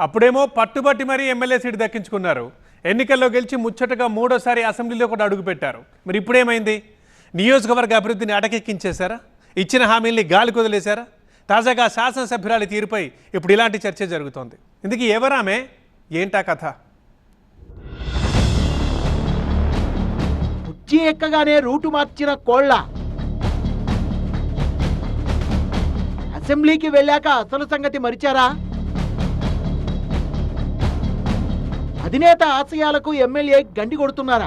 అప్పుడేమో పట్టుబట్టి మరీ ఎమ్మెల్యే సీటు దక్కించుకున్నారు. ఎన్నికల్లో గెలిచి ముచ్చటగా మూడోసారి అసెంబ్లీలో కూడా అడుగుపెట్టారు మరి ఇప్పుడేమైంది? నియోజకవర్గ అభివృద్ధిని అటకెక్కించేశారా? ఇచ్చిన హామీల్ని గాలి కుదిలేశారా? తాజాగా శాసనసభ్యురాలి తీరుపై ఇప్పుడు ఇలాంటి చర్చ జరుగుతోంది. ఇందుకు ఎవరామే? ఏంటా కథ? కుర్చీ ఎక్కగానే రూటు మార్చిన కోళ్ళ. అసెంబ్లీకి వెళ్ళాక అసలు సంగతి మరిచారా? అధినేత ఆశయాలకు ఎమ్మెల్యే గండి కొడుతున్నారా?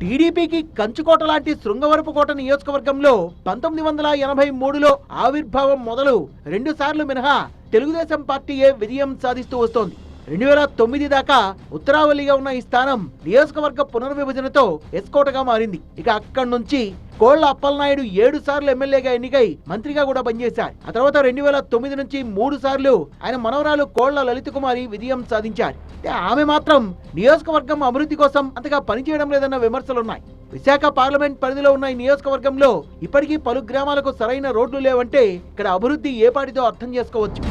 టీడీపీకి కంచుకోట లాంటి శృంగవరపుకోట నియోజకవర్గంలో పంతొమ్మిది వందల ఎనభై మూడులో ఆవిర్భావం మొదలు రెండుసార్లు మినహా తెలుగుదేశం పార్టీయే విజయం సాధిస్తూ వస్తోంది. రెండు వేల తొమ్మిది దాకా ఉత్తరావళిగా ఉన్న ఈ స్థానం నియోజకవర్గ పునర్విభజనతో ఎస్కోటగా మారింది. ఇక అక్కడి నుంచి కోళ్ళ అప్పలనాయుడు ఏడు సార్లు ఎమ్మెల్యేగా ఎన్నికై మంత్రిగా కూడా పనిచేశారు. ఆ తర్వాత రెండు వేల తొమ్మిది నుంచి మూడు సార్లు ఆయన మనవరాలు కోళ్ళ లలిత కుమారి విజయం సాధించారు. ఆమె మాత్రం నియోజకవర్గం అభివృద్ధి కోసం అంతగా పనిచేయడం లేదన్న విమర్శలున్నాయి విశాఖ పార్లమెంట్ పరిధిలో ఉన్న ఈ నియోజకవర్గంలో ఇప్పటికీ పలు గ్రామాలకు సరైన రోడ్లు లేవంటే ఇక్కడ అభివృద్ధి ఏ పాటితో అర్థం చేసుకోవచ్చు?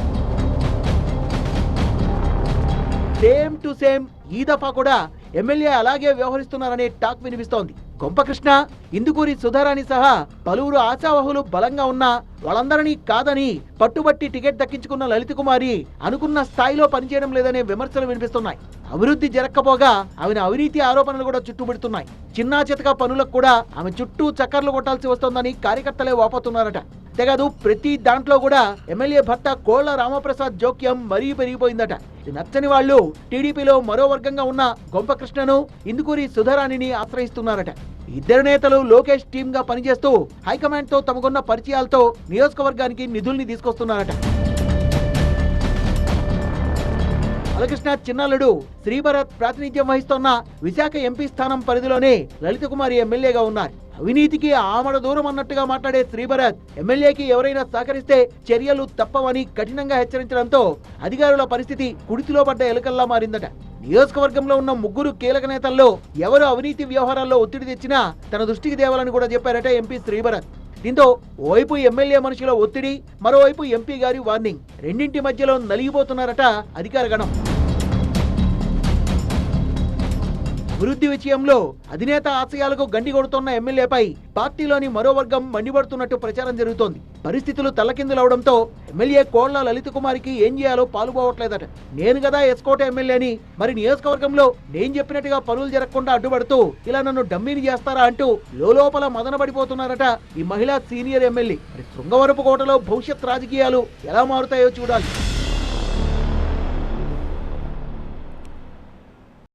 సేమ్ టు సేమ్ ఈ దఫా కూడా ఎమ్మెల్యే అలాగే వ్యవహరిస్తున్నారనే టాక్ వినిపిస్తోంది. గొంపకృష్ణ ఇందుకూరి సుధారాణి సహా పలువురు ఆశావహులు బలంగా ఉన్నా వాళ్ళందరినీ కాదని పట్టుబట్టి టికెట్ దక్కించుకున్న లలిత కుమారి అనుకున్న స్థాయిలో పనిచేయడం లేదనే విమర్శలు వినిపిస్తున్నాయి. అభివృద్ధి జరగకపోగా ఆమెను అవినీతి ఆరోపణలు కూడా చుట్టుముడుతున్నాయి. చిన్నా చితక పనులకు కూడా ఆమె చుట్టూ చక్కర్లు కొట్టాల్సి వస్తోందని కార్యకర్తలే వాపోతున్నారట. అంతేకాదు ప్రతి దాంట్లో కూడా ఎమ్మెల్యే భర్త కోళ్ళ రామప్రసాద్ జోక్యం మరీ పెరిగిపోయిందట. ఇది నచ్చని వాళ్ళు టీడీపీలో మరో వర్గంగా ఉన్న గొంపకృష్ణను ఇందుకూరి సుధారాణిని ఆశ్రయిస్తున్నారట. ఇద్దరు నేతలు లోకేష్ టీమ్గా పనిచేస్తూ హైకమాండ్తో తమకున్న పరిచయాలతో నియోజకవర్గానికి నిధుల్ని తీసుకొస్తున్నారట. బాలకృష్ణ చిన్నల్లుడు శ్రీభరత్ ప్రాతినిధ్యం వహిస్తోన్న విశాఖ ఎంపీ స్థానం పరిధిలోనే లలిత కుమారి ఎమ్మెల్యేగా ఉన్నారు. అవినీతికి ఆమడ దూరం అన్నట్టుగా మాట్లాడే శ్రీభరత్ ఎమ్మెల్యేకి ఎవరైనా సహకరిస్తే చర్యలు తప్పవని కఠినంగా హెచ్చరించడంతో అధికారుల పరిస్థితి కుడితిలో పడ్డ ఎలుకల్లా మారిందట. నియోజకవర్గంలో ఉన్న ముగ్గురు కీలక నేతల్లో ఎవరు అవినీతి వ్యవహారాల్లో ఒత్తిడి తెచ్చినా తన దృష్టికి దేవాలని కూడా చెప్పారట ఎంపీ శ్రీభరత్. దీంతో ఓవైపు ఎమ్మెల్యే మనుషుల ఒత్తిడి మరోవైపు ఎంపీ గారి వార్నింగ్. రెండింటి మధ్యలో నలిగిపోతున్నారట అధికార గణం. అభివృద్ధి విషయంలో అధినేత ఆశయాలకు గండి కొడుతున్న ఎమ్మెల్యేపై పార్టీలోని మరో వర్గం మండిపడుతున్నట్టు ప్రచారం జరుగుతోంది. పరిస్థితులు తల్లకిందులవడంతో ఎమ్మెల్యే కోళ్ళ లలిత కుమారికి ఏం చేయాలో పాలుపోవట్లేదట. నేను కదా ఎస్కోట ఎమ్మెల్యేని మరి నియోజకవర్గంలో నేను చెప్పినట్టుగా పనులు జరగకుండా అడ్డుపడుతూ ఇలా నన్ను డమ్మీని చేస్తారా అంటూ లోపల మదనపడిపోతున్నారట ఈ మహిళా సీనియర్ ఎమ్మెల్యే. మరి శృంగవరపు కోటలో భవిష్యత్ రాజకీయాలు ఎలా మారుతాయో చూడాలి.